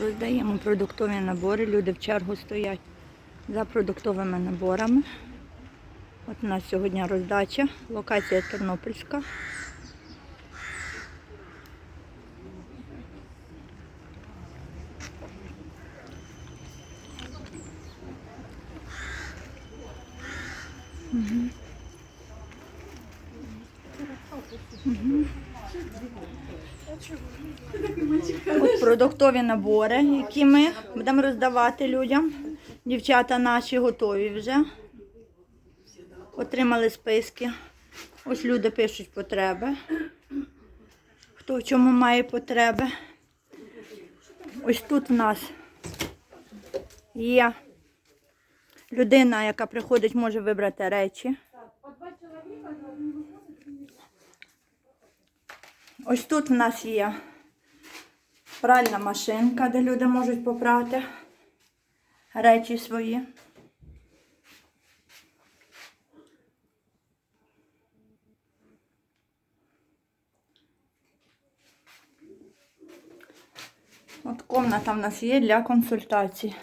Роздаємо продуктові набори. Люди в чергу стоять за продуктовими наборами. От у нас сьогодні роздача. Локація Тернопільська. От продуктові набори, які ми будемо роздавати людям. Дівчата наші готові вже. Отримали списки. Ось люди пишуть потреби. Хто в чому має потреби. Ось тут в нас є людина, яка приходить, може вибрати речі. Ось тут в нас є пральна машинка, де люди можуть попрати речі свої. От комната в нас є для консультацій.